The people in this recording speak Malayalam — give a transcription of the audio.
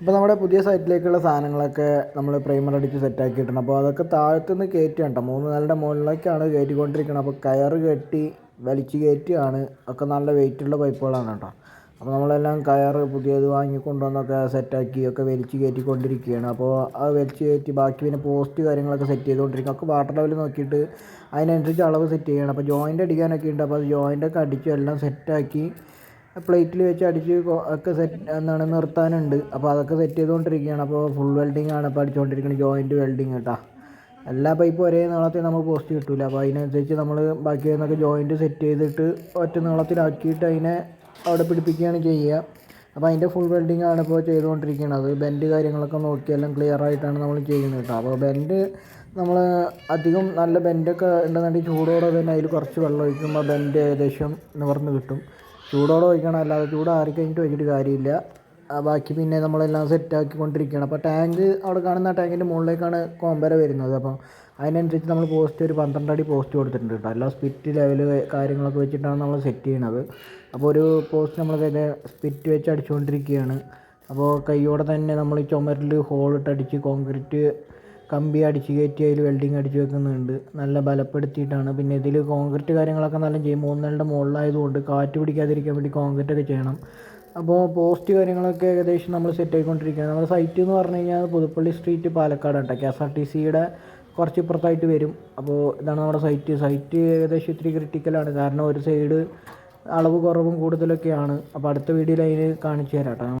ഇപ്പോൾ നമ്മുടെ പുതിയ സൈറ്റിലേക്കുള്ള സാധനങ്ങളൊക്കെ നമ്മൾ പ്രൈമർ അടിച്ച് സെറ്റ് ആക്കിയിട്ടുണ്ട്. അപ്പോൾ അതൊക്കെ താഴത്തുനിന്ന് കയറ്റുകയാണ് കേട്ടോ മൂന്ന് നിലയുടെ മുകളിലേക്കാണ് കയറ്റിക്കൊണ്ടിരിക്കുന്നത് അപ്പോൾ കയറ് കെട്ടി വലിച്ച് കയറ്റിയാണ് ഒക്കെ നല്ല വെയിറ്റുള്ള പൈപ്പുകളാണ് കേട്ടോ അപ്പോൾ നമ്മളെല്ലാം കയറ് പുതിയത് വാങ്ങിക്കൊണ്ടുവന്നൊക്കെ സെറ്റാക്കി ഒക്കെ വലിച്ച് കയറ്റിക്കൊണ്ടിരിക്കുകയാണ് അപ്പോൾ അത് വലിച്ച് കയറ്റി ബാക്കി പിന്നെ പോസ്റ്റ് കാര്യങ്ങളൊക്കെ സെറ്റ് ചെയ്തുകൊണ്ടിരിക്കും. ഒക്കെ വാട്ടർ ലെവൽ നോക്കിയിട്ട് അതിനനുസരിച്ച് അളവ് സെറ്റ് ചെയ്യണം. അപ്പോൾ ജോയിന്റ് അടിക്കാനൊക്കെ ഉണ്ട്. അപ്പോൾ അത് ജോയിന്റൊക്കെ അടിച്ച് എല്ലാം സെറ്റാക്കി പ്ലേറ്റിൽ വെച്ച് അടിച്ച് ഒക്കെ സെറ്റ് എന്താണ് നിർത്താനുണ്ട്. അപ്പോൾ അതൊക്കെ സെറ്റ് ചെയ്തുകൊണ്ടിരിക്കുകയാണ്. അപ്പോൾ ഫുൾ വെൽഡിംഗ് ആണ്. ഇപ്പോൾ അടിച്ചുകൊണ്ടിരിക്കുന്നത് ജോയിന്റ് വെൽഡിങ് കേട്ടോ എല്ലാ പൈപ്പും ഒരേ നീളത്തിൽ നമുക്ക് പോസ്റ്റ് കിട്ടില്ല അപ്പോൾ അതിനനുസരിച്ച് നമ്മൾ ബാക്കി വരുന്നൊക്കെ ജോയിന്റ് സെറ്റ് ചെയ്തിട്ട് ഒറ്റ നീളത്തിലാക്കിയിട്ട് അതിനെ അവിടെ പിടിപ്പിക്കുകയാണ് ചെയ്യുക. അപ്പോൾ അതിന്റെ ഫുൾ വെൽഡിംഗ് ആണ് ഇപ്പോൾ ചെയ്തുകൊണ്ടിരിക്കുന്നത് ബെൻഡ് കാര്യങ്ങളൊക്കെ നോക്കി എല്ലാം ക്ലിയർ ആയിട്ടാണ് നമ്മൾ ചെയ്യുന്നത് കേട്ടോ അപ്പോൾ ബെൻഡ് നമ്മൾ അധികം നല്ല ബെൻഡൊക്കെ ഉണ്ടെന്നുണ്ടെങ്കിൽ ചൂടോടെ തന്നെ അതിൽ കുറച്ച് വെള്ളം ഒഴിക്കുമ്പോൾ ബെൻഡ് ഏകദേശം നിവർന്ന് കിട്ടും. ചൂടോടെ വയ്ക്കണം. അല്ലാതെ ചൂടാറി കഴിഞ്ഞിട്ട് വെച്ചിട്ട് കാര്യമില്ല. ബാക്കി പിന്നെ നമ്മളെല്ലാം സെറ്റാക്കി കൊണ്ടിരിക്കുകയാണ് അപ്പോൾ ടാങ്ക് അവിടെ കാണുന്ന ടാങ്കിന്റെ മുകളിലേക്കാണ് കോമ്പര വരുന്നത്. അപ്പം അതിനനുസരിച്ച് നമ്മൾ പോസ്റ്റ് ഒരു പന്ത്രണ്ട് അടി പോസ്റ്റ് കൊടുത്തിട്ടുണ്ട് കേട്ടോ. എല്ലാം സ്പിറ്റ് ലെവൽ കാര്യങ്ങളൊക്കെ വെച്ചിട്ടാണ് നമ്മൾ സെറ്റ് ചെയ്യണത്. അപ്പോൾ ഒരു പോസ്റ്റ് നമ്മൾ കയ്യിൽ സ്പിറ്റ് വെച്ച് അടിച്ചുകൊണ്ടിരിക്കുകയാണ് അപ്പോൾ കൈയോടെ തന്നെ നമ്മൾ ചുമരിൽ ഹോളിട്ട് അടിച്ച് കോൺക്രീറ്റ് കമ്പി അടിച്ച് കയറ്റി അതിൽ വെൽഡിങ് അടിച്ച് വെക്കുന്നുണ്ട്. നല്ല ബലപ്പെടുത്തിയിട്ടാണ്. പിന്നെ ഇതിൽ കോൺക്രീറ്റ് കാര്യങ്ങളൊക്കെ നല്ല ചെയ്യും. മൂന്നരയുടെ മുകളിലായതുകൊണ്ട് കാറ്റ് പിടിക്കാതിരിക്കാൻ വേണ്ടി കോൺക്രീറ്റ് ഒക്കെ ചെയ്യണം. അപ്പോൾ പോസ്റ്റ് കാര്യങ്ങളൊക്കെ ഏകദേശം നമ്മൾ സെറ്റ് ആയിക്കൊണ്ടിരിക്കുകയാണ്. നമ്മുടെ സൈറ്റ് എന്ന് പറഞ്ഞു കഴിഞ്ഞാൽ പുതുപ്പള്ളി സ്ട്രീറ്റ് പാലക്കാട് കേട്ടോ. കെ എസ് ആർ ടി സിയുടെ കുറച്ച് ഇപ്പുറത്തായിട്ട് വരും. അപ്പോൾ ഇതാണ് നമ്മുടെ സൈറ്റ് സൈറ്റ് ഏകദേശം ഇത്തിരി ക്രിട്ടിക്കലാണ് കാരണം ഒരു സൈഡ് അളവ് കുറവും കൂടുതലൊക്കെയാണ്. അപ്പോൾ അടുത്ത വീഡിയോയിൽ അതിന് കാണിച്ചു തരാം കേട്ടോ.